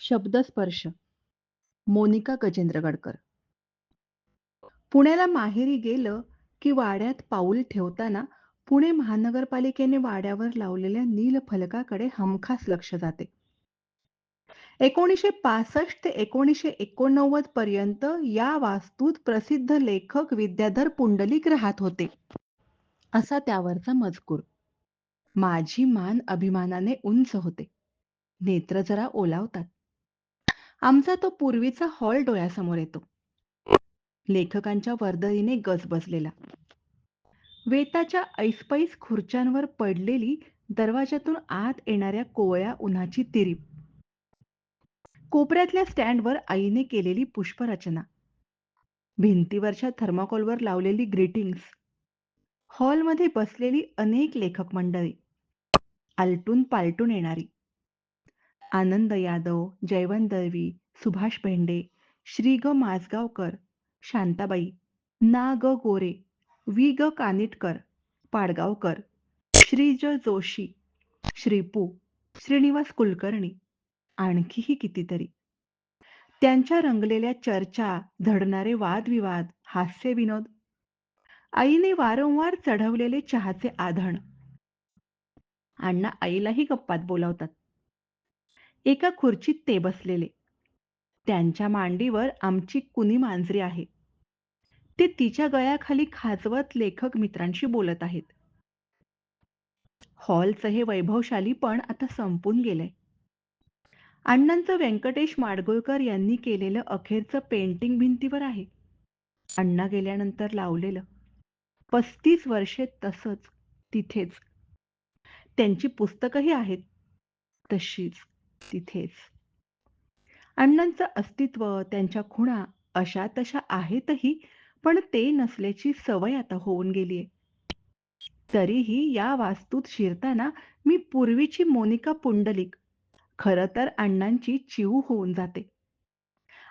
शब्दस्पर्श. मोनिका गजेंद्र गडकर पुण्याला माहेरी गेलं की वाड्यात पाऊल ठेवताना पुणे महानगरपालिकेने वाड्यावर लावलेल्या नील फलकाकडे हमखास लक्ष जाते. एकोणीशे पासष्ट ते एकोणीशे एकोणनव्वद पर्यंत या वास्तूत प्रसिद्ध लेखक विद्याधर पुंडलिक राहत होते. असा त्यावरचा मजकूर. माझी मान अभिमानाने उंच होते. नेत्र जरा ओलावतात. आमचा तो पूर्वीचा हॉल डोळ्यासमोर येतो. लेखकांच्या वर्दळीने गज बसलेला. वेताच्या ऐसपैस खुर्च्यांवर पडलेली दरवाजातून आत येणाऱ्या कोवळ्या उन्हाची तिरीप कोपऱ्यातल्या स्टँडवर आईने केलेली पुष्परचना. भिंतीवरच्या थर्माकोलवर लावलेली ग्रीटिंग्स. हॉलमध्ये बसलेली अनेक लेखक मंडळी आलटून पालटून येणारी. आनंद यादव जयवंत दळवी सुभाष भेंडे श्री ग माजगावकर शांताबाई ना ग गोरे वि ग कानिटकर पाडगावकर श्री ज जोशी श्रीपू श्रीनिवास कुलकर्णी आणखीही कितीतरी. त्यांच्या रंगलेल्या चर्चा झडणारे वादविवाद हास्य विनोद आईने वारंवार चढवलेले चहाचे आधण अण्णा आईलाही गप्पात बोलावतात. एका खुर्चीत ते बसलेले. त्यांच्या मांडीवर आमची कुणी मांजरी आहे? ते तिच्या गळ्याखाली खाजवत लेखक मित्रांशी बोलत आहेत. हॉलचं हे वैभवशाली पण आता संपून गेलंय. अण्णांचं व्यंकटेश माडगुळकर यांनी केलेलं अखेरचं पेंटिंग भिंतीवर आहे. अण्णा गेल्यानंतर लावलेलं. पस्तीस वर्षे तसंच तिथेच. त्यांची पुस्तकही आहेत. तशीच. तिथेच. अण्णांचं अस्तित्व त्यांच्या खुणा अशा तशा आहेतही पण ते नसल्याची सवय आता होऊन गेलीये. तरीही या वास्तूत शिरताना मी पूर्वीची मोनिका पुंडलिक खर तर अण्णांची चिऊ होऊन जाते.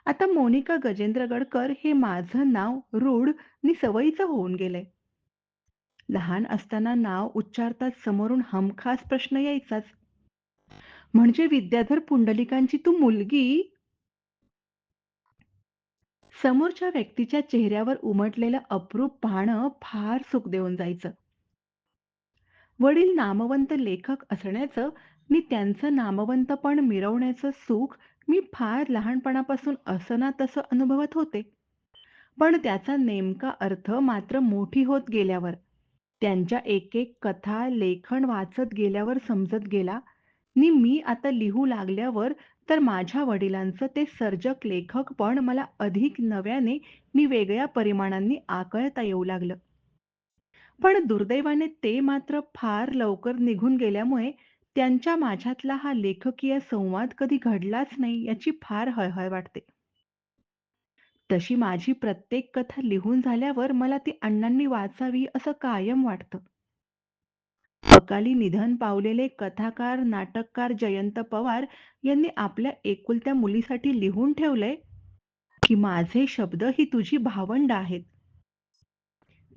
आता मोनिका गजेंद्र गडकर हे माझं नाव रूढ नि सवयीचं होऊन गेलंय. लहान असताना नाव उच्चारताच समोरून हमखास प्रश्न यायचाच. म्हणजे विद्याधर पुंडलिकांची तू मुलगी? समोरच्या व्यक्तीच्या चेहऱ्यावर उमटलेलं अप्रूप पाहणं फार सुख देऊन जायचं. वडील नामवंत लेखक असण्याचं मी त्यांचं नामवंतपण मिरवण्याचं सुख मी फार लहानपणापासून असं ना तसं अनुभवत होते. पण त्याचा नेमका अर्थ मात्र मोठी होत गेल्यावर. त्यांच्या एक एक कथा लेखन वाचत गेल्यावर समजत गेला. नि मी आता लिहू लागल्यावर तर माझ्या वडिलांचं ते सर्जक लेखक पण मला अधिक नव्याने नि वेगळ्या परिमाणांनी आकळता येऊ लागलं. पण दुर्दैवाने ते मात्र फार लवकर निघून गेल्यामुळे त्यांच्या माझ्यातला हा लेखकीय संवाद कधी घडलाच नाही याची फार हळहळ वाटते. तशी माझी प्रत्येक कथा लिहून झाल्यावर मला ती अण्णांनी वाचावी असं कायम वाटतं. अकाली निधन पावलेले कथाकार नाटककार जयंत पवार यांनी आपल्या एकुलत्या मुलीसाठी लिहून ठेवलंय की माझे शब्द ही तुझी भावंड आहेत.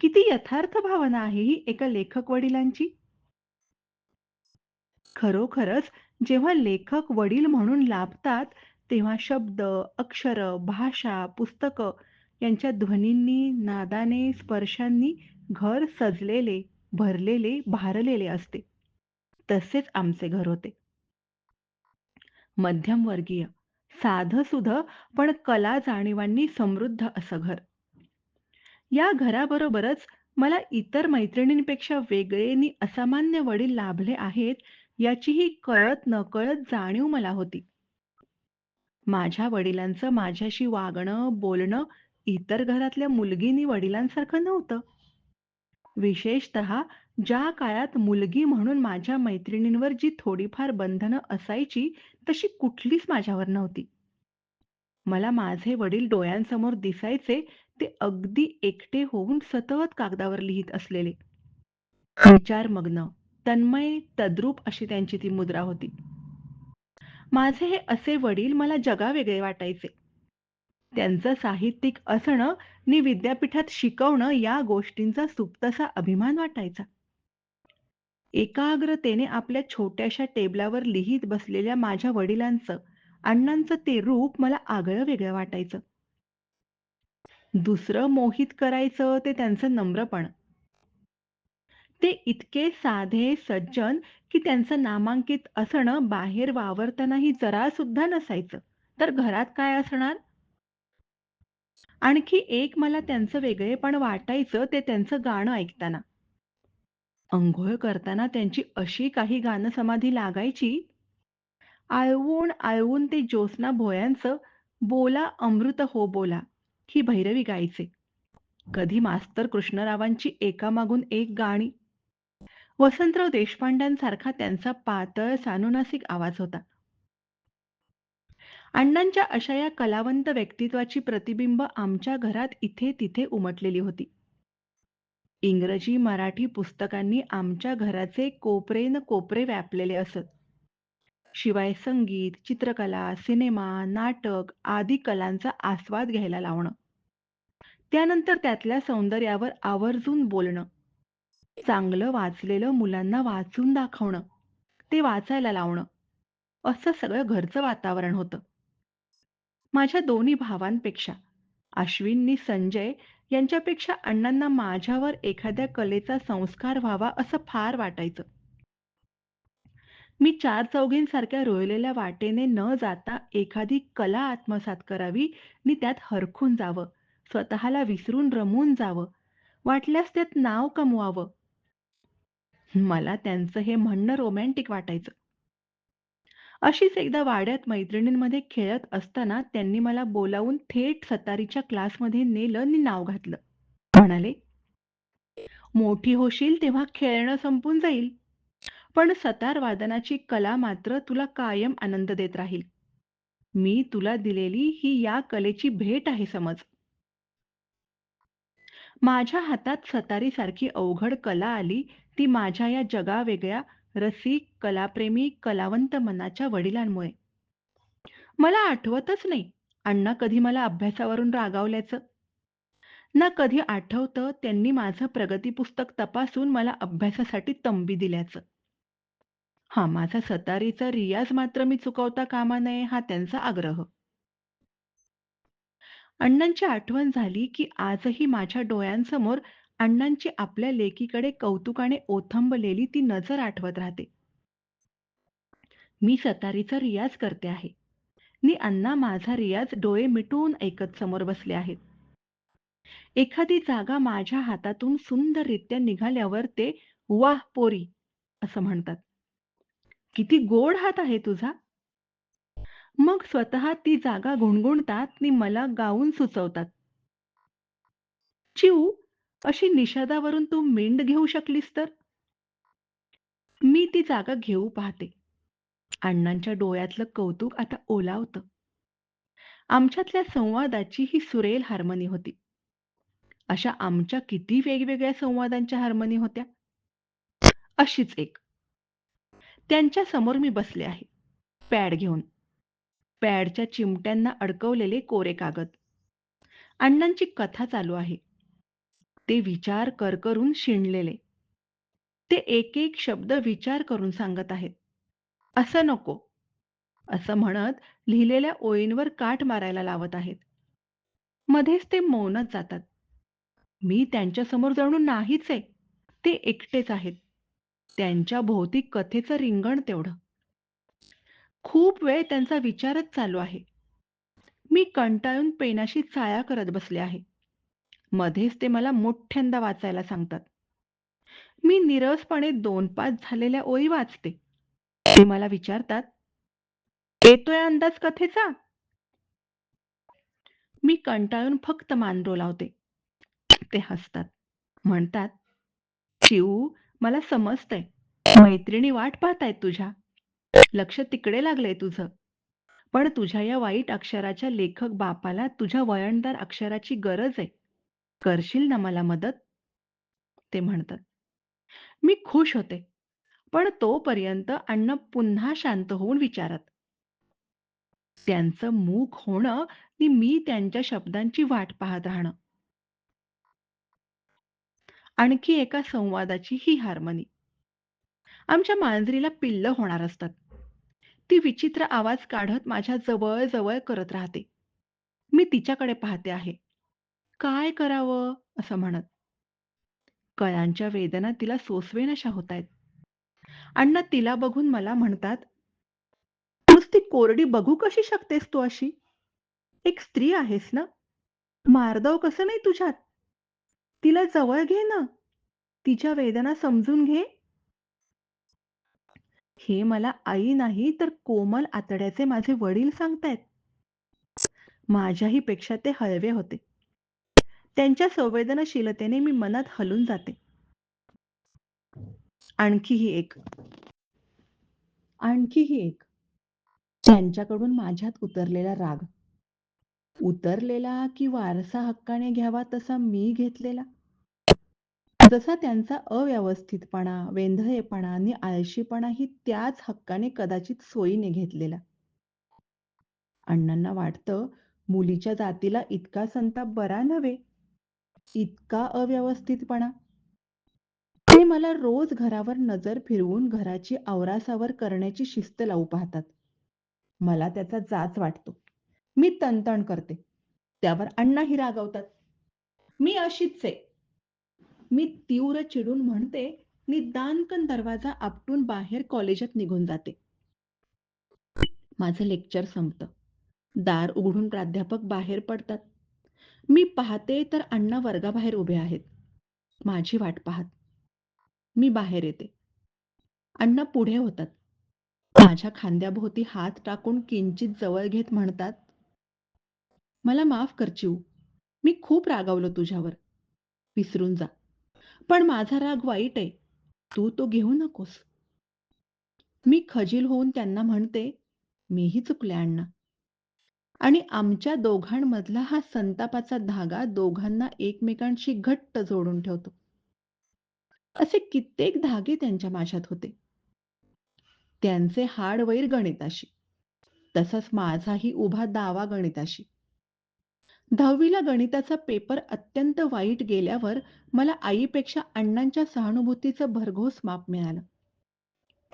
किती यथार्थ भावना आहे ही एका लेखक वडिलांची. खरोखरच जेव्हा लेखक वडील म्हणून लाभतात तेव्हा शब्द अक्षर भाषा पुस्तकं यांच्या ध्वनींनी नादाने स्पर्शांनी घर सजलेले. भरलेले भारलेले असते. तसेच आमचे घर होते. मध्यमवर्गीय साधं सुध पण कला जाणीवांनी समृद्ध असं घर. या घराबरोबरच मला इतर मैत्रिणींपेक्षा वेगळेनी असामान्य वडील लाभले आहेत याचीही कळत नकळत जाणीव मला होती. माझ्या वडिलांचं माझ्याशी वागणं बोलणं इतर घरातल्या मुलगीनी वडिलांसारखं नव्हतं. विशेषत ज्या काळात मुलगी म्हणून माझ्या मैत्रिणींवर जी थोडीफार बंधनं असायची तशी कुठलीच माझ्यावर नव्हती. मला माझे वडील डोळ्यांसमोर दिसायचे ते अगदी एकटे होऊन सतत कागदावर लिहित असलेले. विचारमग्न तन्मय तद्रूप अशी त्यांची ती मुद्रा होती. माझे हे असे वडील मला जगावेगळे वाटायचे. त्यांचं साहित्यिक असणं नि विद्यापीठात शिकवणं या गोष्टींचा सुप्तसा अभिमान वाटायचा एकाग्रतेने आपल्या छोट्याशा टेबलावर लिहित बसलेल्या माझ्या वडिलांचं अण्णांचं ते रूप मला आगळं-वेगळं वाटायचं. दुसरं मोहित करायचं ते त्यांचं नम्रपण. ते इतके साधे, सज्जन, की त्यांचं नामांकित असणं बाहेर वावरतानाही जरा सुद्धा नसायचं. तर घरात काय असणार? आणखी एक मला त्यांचं वेगळेपण वाटायचं ते त्यांचं गाणं ऐकताना. अंघोळ करताना त्यांची अशी काही गाणं समाधी लागायची, आळवून आळवून ते ज्योत्स्ना भोयांचं "बोला अमृत हो बोला" ही भैरवी गायचे. कधी मास्तर कृष्णरावांची एकामागून एक गाणी. वसंतराव देशपांड्यांसारखा त्यांचा पातळ सानुनासिक आवाज होता. अण्णांच्या अशा या कलावंत व्यक्तित्वाची प्रतिबिंब आमच्या घरात इथे-तिथे उमटलेली होती. इंग्रजी, मराठी पुस्तकांनी आमच्या घराचे कोपरे न कोपरे व्यापलेले असत. शिवाय संगीत, चित्रकला, सिनेमा, नाटक आदी कलांचा आस्वाद घ्यायला लावणं. त्यानंतर त्यातल्या सौंदर्यावर आवर्जून बोलणं. चांगलं वाचलेलं मुलांना वाचून दाखवणं, ते वाचायला लावणं, असं सगळं घरचं वातावरण होतं. माझ्या दोन्ही भावांपेक्षा अश्विननी संजय यांच्यापेक्षा अण्णांना माझ्यावर एखाद्या कलेचा संस्कार व्हावा असं फार वाटायचं. मी चार-चौघींसारख्या रोयलेल्या वाटेने न जाता एखादी कला आत्मसात करावी नि त्यात हरखून जावं, स्वतःला विसरून रमून जावं, वाटल्यास त्यात नाव कमवावं. मला त्यांचं हे म्हणणं रोमॅन्टिक वाटायचं. अशीच एकदा वाड्यात मैत्रिणींमध्ये खेळत असताना त्यांनी मला बोलावून थेट सतारीच्या क्लासमध्ये नेलं आणि नाव घातलं. म्हणाले, "मोठी होशील तेव्हा खेळणं संपून जाईल, पण सतार वादनाची कला मात्र तुला कायम आनंद देत राहील. मी तुला दिलेली ही या कलेची भेट आहे समज." माझ्या हातात सतारीसारखी अवघड कला आली ती माझ्या या जगावेगळ्या, रसिक, कलाप्रेमी, कलावंत मनाच्या वडिलांमुळे. मला आठवतच नाही अण्णा कधी मला अभ्यासावरून रागावल्याचं. ना कधी आठवतं त्यांनी माझं प्रगतीपुस्तक तपासून मला अभ्यासासाठी तंबी दिल्याचं. हा माझा सतारीचा रियाज मात्र मी चुकवता कामा नये हा त्यांचा आग्रह. अण्णांची आठवण झाली की आजही माझ्या डोळ्यांसमोर अण्णांची आपल्या लेकीकडे कौतुकाने ओथंबलेली ती नजर आठवत राहते. मी सतारीचा रियाज करते आहे मी अण्णा माझा रियाज डोळे मिटून ऐकत समोर बसले आहेत. एखादी जागा माझ्या हातातून सुंदररित्या निघाल्यावर ते "वाह पोरी" असं म्हणतात. "किती गोड हात आहे तुझा." मग स्वतः ती जागा गुणगुणतात आणि मला गाऊन सुचवतात. "चिऊ, अशी निषादावरून तू मिंड घेऊ शकलीस तर?" मी ती जागा घेऊ पाहते. अण्णांच्या डोळ्यातलं कौतुक आता ओलावतं. आमच्यातल्या संवादाची ही सुरेल हार्मनी होती. अशा आमच्या किती वेगवेगळ्या संवादांच्या हार्मनी होत्या. अशीच एक. त्यांच्यासमोर मी बसले आहे. पॅड घेऊन. पॅडच्या चिमट्यांना अडकवलेले कोरे कागद. अण्णांची कथा चालू आहे. ते विचार करकरून शिणलेले. ते एक एक शब्द विचार करून सांगत आहेत. असं नको, असं म्हणत लिहिलेल्या ओळींवर काट मारायला लावत आहेत. मध्येच ते मौनच जातात. मी त्यांच्यासमोर जणू नाहीच आहे. ते एकटेच आहेत. त्यांच्या भोवती कथेचं रिंगण तेवढं. खूप वेळ त्यांचा विचारच चालू आहे. मी कंटाळून पेनाशी चाया करत बसले आहे. मध्येच ते मला मोठ्यांदा वाचायला सांगतात. मी निरसपणे दोन-पाच झालेल्या ओळी वाचते. ते मला विचारतात, "येतोय अंदाज कथेचा?" मी कंटाळून फक्त मान डोलावते. ते हसतात. म्हणतात, शिव मला समजतंय. मैत्रिणी वाट पाहतायत तुझ्या. लक्ष तिकडे लागलंय तुझं. पण तुझ्या या वाईट अक्षराच्या लेखक बापाला तुझ्या वळणदार अक्षराची गरज आहे. करशील ना मला मदत?" ते म्हणतात. मी खुश होते. पण तोपर्यंत अण्णा पुन्हा शांत होऊन विचारत. त्यांचं मूक होणं नि मी त्यांच्या शब्दांची वाट पाहत राहणं. आणखी एका संवादाची ही हार्मनी. आमच्या मांजरीला पिल्ल होणार असतात. ती विचित्र आवाज काढत माझ्या जवळ-जवळ करत राहते. मी तिच्याकडे पाहते आहे. "काय करावं?" असं म्हणत. कळांच्या वेदना तिला सोसवेनशा होत आहेत अण्णा तिला बघून मला म्हणतात, "नुसती कोरडी बघू कशी शकतेस तू अशी? एक स्त्री आहेस ना? मारदव कसं नाही तुझ्यात? तिला जवळ घे ना. तिच्या वेदना समजून घे." हे मला आई नाही तर कोमल आतड्याचे माझे वडील सांगतायत. माझ्याही पेक्षा ते हळवे होते. त्यांच्या संवेदनशीलतेने मी मनात हलून जाते. आणखीही एक, आणखीही एक. त्यांच्याकडून माझ्यात उतरलेला राग. उतरलेला की वारसा हक्काने घ्यावा तसा मी घेतलेला. जसा त्यांचा अव्यवस्थितपणा, वेंधळेपणा आणि आळशीपणा ही त्याच हक्काने कदाचित सोयीने घेतलेला. अण्णांना वाटतं मुलीच्या जातीला इतका संताप बरा नव्हे. इतका अव्यवस्थितपणा. ते मला रोज घरावर नजर फिरवून घराची आवरासावर करण्याची शिस्त लावू पाहतात. मला त्याचा जाच वाटतो. मी तणतण करते. त्यावर अण्णाही रागावतात. मी अशीच आहे. मी तीव्र चिडून म्हणते निदानकन दरवाजा आपटून बाहेर कॉलेजात निघून जाते. माझं लेक्चर संपतं. दार उघडून प्राध्यापक बाहेर पडतात. मी पाहते तर अण्णा वर्गाबाहेर उभे आहेत. माझी वाट पाहत. मी बाहेर येते. अण्णा पुढे होतात. माझ्या खांद्याभोवती हात टाकून किंचित जवळ घेत म्हणतात, "मला माफ कर चिऊ. मी खूप रागावलो तुझ्यावर. विसरून जा. पण माझा राग वाईट आहे. तू तो घेऊ नकोस." मी खजील होऊन त्यांना म्हणते, "मीही चुकले अण्णा." आणि आमच्या दोघांमधला हा संतापाचा धागा दोघांना एकमेकांशी घट्ट जोडून ठेवतो. असे कित्येक धागे त्यांच्या माझ्यात होते. त्यांचे हाड वैर गणिताशी. तसाच माझाही उभा दावा गणिताशी. दहावीला गणिताचा पेपर अत्यंत वाईट गेल्यावर मला आईपेक्षा अण्णांच्या सहानुभूतीचं भरघोस माप मिळालं.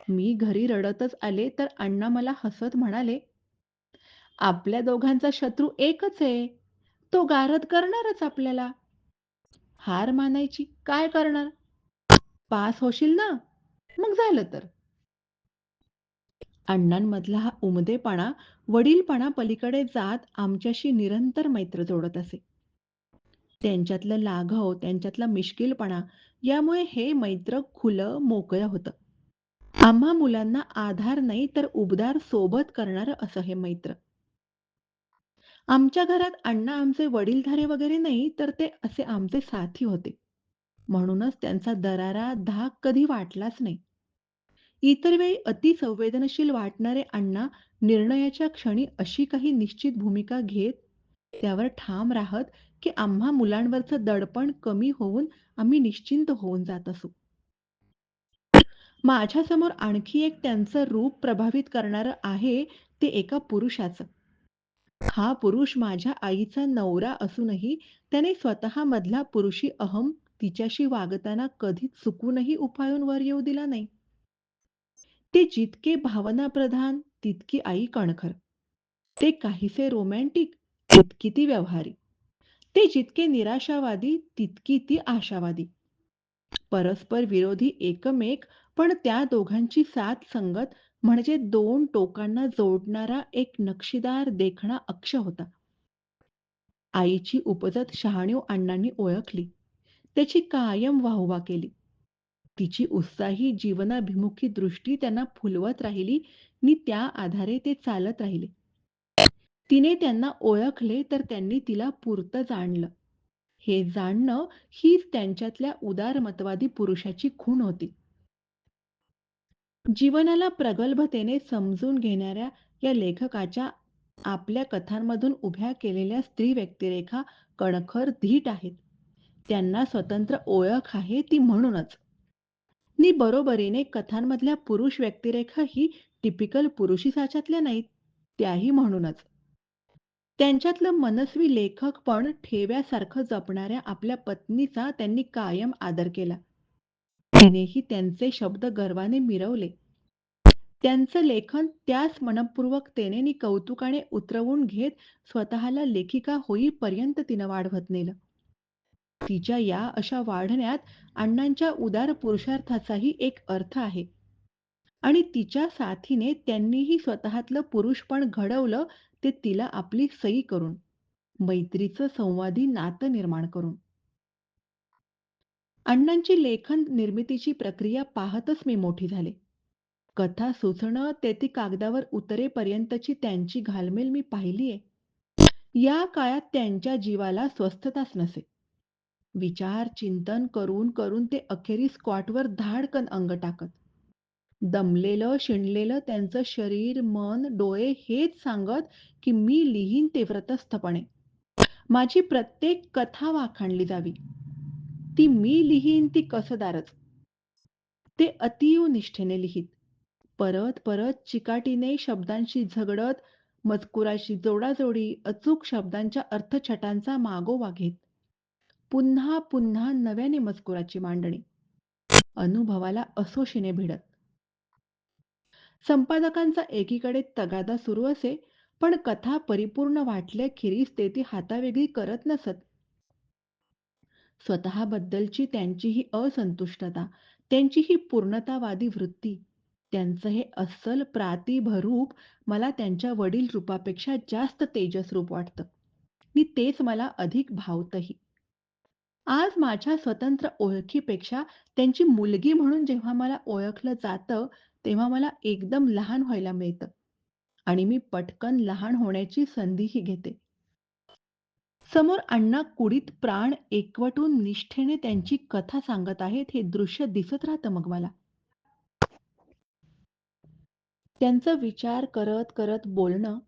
मी घरी रडतच आले तर अण्णा मला हसत म्हणाले, "आपल्या दोघांचा शत्रू एकच आहे. तो गारद करणारच आपल्याला. हार मानायची, काय करणार? पास होशील ना? मग झालं तर." अण्णांमधला हा उमदेपणा वडीलपणा पलीकडे जात आमच्याशी निरंतर मैत्र जोडत असे. त्यांच्यातलं लाघव, त्यांच्यातला मिश्किलपणा यामुळे हे मैत्र खुलं, मोकळं होतं. आम्हा मुलांना आधार नाही तर उबदार सोबत करणारं असं हे मैत्र. आमच्या घरात अण्णा आमचे वडीलधारे वगैरे नाही तर ते असे आमचे साथी होते. म्हणूनच त्यांचा दरारा, धाक कधी वाटलाच नाही. इतर वेळी अतिसंवेदनशील वाटणारे अण्णा निर्णयाच्या क्षणी अशी काही निश्चित भूमिका घेत, त्यावर ठाम राहत की आम्हा मुलांवरचं दडपण कमी होऊन आम्ही निश्चिंत होऊन जात असू. माझ्यासमोर आणखी एक त्यांचं रूप प्रभावित करणारं आहे ते एका पुरुषाचं. हा पुरुष माझ्या आईचा नवरा असूनही त्याने स्वतःमधला पुरुषी अहम तिच्याशी वागताना कधीच चुकूनही उपायून वर येऊ दिला नाही. ते जितके भावनाप्रधान तितकी आई कणखर. ते काहीसे रोमॅन्टिक तितकी ती व्यावहारिक. ते जितके निराशावादी तितकी ती आशावादी. परस्पर विरोधी एकमेक पण त्या दोघांची साथ संगत म्हणजे दोन टोकांना जोडणारा एक नक्षीदार देखणा अक्ष होता. आईची उपजत शहाणीव अण्णांनी ओळखली. त्याची कायम वाहवा केली. तिची उत्साही जीवनाभिमुखी दृष्टी त्यांना फुलवत राहिली नि त्या आधारे ते चालत राहिले. तिने त्यांना ओळखले तर त्यांनी तिला पुरतं जाणलं. हे जाणणं हीच त्यांच्यातल्या उदारमतवादी पुरुषाची खूण होती. जीवनाला प्रगल्भतेने समजून घेणाऱ्या या लेखकाच्या आपल्या कथांमधून उभ्या केलेल्या स्त्री व्यक्तिरेखा कणखर, धीट आहेत. त्यांना स्वतंत्र ओळख आहे ती म्हणूनच. नि बरोबरीने कथांमधल्या पुरुष व्यक्तिरेखा ही टिपिकल पुरुषी साच्यातल्या नाहीत, त्याही म्हणूनच. त्यांच्यातलं मनस्वी लेखक पण ठेव्यासारखं जपणाऱ्या आपल्या पत्नीचा त्यांनी कायम आदर केला. तिनेही त्यांचे शब्द गर्वाने मिरवले. त्यांचं लेखन त्याच मनपूर्वकतेने आणि कौतुकाने उतरवून घेत स्वतःला लेखिका होईपर्यंत तिनं वाढवत नेलं. तिच्या या अशा वाढण्यात अण्णांच्या उदार पुरुषार्थाचाही एक अर्थ आहे. आणि तिच्या साथीने त्यांनीही स्वतःतलं पुरुषपण घडवलं ते तिला आपली सई करून, मैत्रीचं संवादी नातं निर्माण करून. अण्णांची लेखन निर्मितीची प्रक्रिया पाहतच मी मोठी झाले. कथा सुचणं ते ती कागदावर उतरेपर्यंतची त्यांची घालमेल मी पाहिलीये. या काळात त्यांच्या जीवाला स्वस्थताच नसे. विचार, चिंतन करून करून ते अखेरीस स्कॉटवर धाडकन अंग टाकत. दमलेलं, शिणलेलं त्यांचं शरीर, मन, डोळे हेच सांगत की मी लिहीन ते व्रतस्थपणे. माझी प्रत्येक कथा वाखाणली जावी. ती मी लिहीन ती कसदारच. ते अतीव निष्ठेने लिहीत. परत परत चिकाटीने शब्दांशी झगडत, मजकुराशी जोडाजोडी, अचूक शब्दांच्या अर्थछटांचा मागोवा घेत. पुन्हा पुन्हा नव्याने मजकुराची मांडणी. अनुभवाला असोशीने भिडत. संपादकांचा एकीकडे तगादा सुरू असे, पण कथा परिपूर्ण वाटल्याखेरीज ते ती हातावेगळी करत नसत. स्वतःबद्दलची त्यांची ही असंतुष्टता, त्यांची ही पूर्णतावादी वृत्ती, त्यांचं हे अस्सल प्रातिभरूप मला त्यांच्या वडील रूपापेक्षा जास्त तेजस्रूप वाटतं आणि तेच मला अधिक भावतंही. आज माझ्या स्वतंत्र ओळखीपेक्षा त्यांची मुलगी म्हणून जेव्हा मला ओळखलं जातं, तेव्हा मला एकदम लहान व्हायला मिळतं आणि मी पटकन लहान होण्याची संधीही घेते. समोर अण्णा कुडीत प्राण एकवटून निष्ठेने त्यांची कथा सांगत आहेत, हे दृश्य दिसत राहतं मग मला. त्यांचा विचार करत करत बोलणं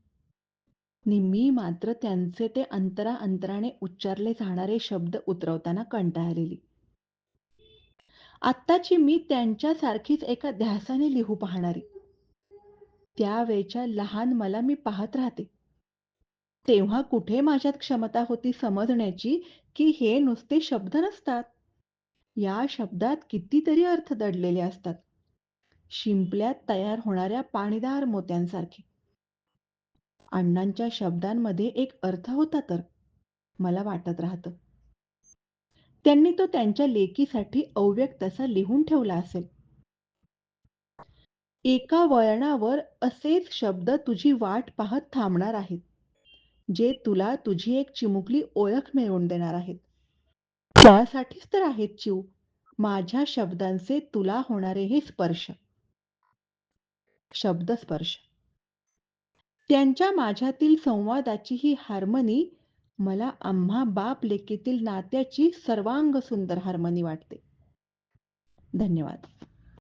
नि मी मात्र त्यांचे ते अंतरा अंतराने उच्चारले जाणारे शब्द उतरवताना कंटाळलेली. आत्ताची मी त्यांच्यासारखीच एका ध्यासाने लिहू पाहणारी. त्यावेळच्या लहान मला मी पाहत राहते. तेव्हा कुठे माझ्यात क्षमता होती समजण्याची की हे नुसते शब्द नसतात. या शब्दात कितीतरी अर्थ दडलेले असतात. शिंपल्यात तयार होणाऱ्या पाणीदार मोत्यांसारखे. अण्णांच्या शब्दांमध्ये एक अर्थ होता तर, मला वाटत राहतं. त्यांनी तो त्यांच्या लेकीसाठी अव्यक्तसा लिहून ठेवला असेल. एका वळणावर असेच शब्द तुझी वाट पाहत थांबणार आहेत, जे तुला तुझी एक चिमुकली ओळख मिळवून देणार आहेत. त्यासाठीच तर आहेत चिव माझ्या शब्दांचे तुला होणारे हे स्पर्श. शब्दस्पर्श. त्यांच्या माझ्यातील संवादाची ही हार्मनी मला आम्हा बाप-लेकीतील नात्याची सर्वांग सुंदर हार्मनी वाटते. धन्यवाद.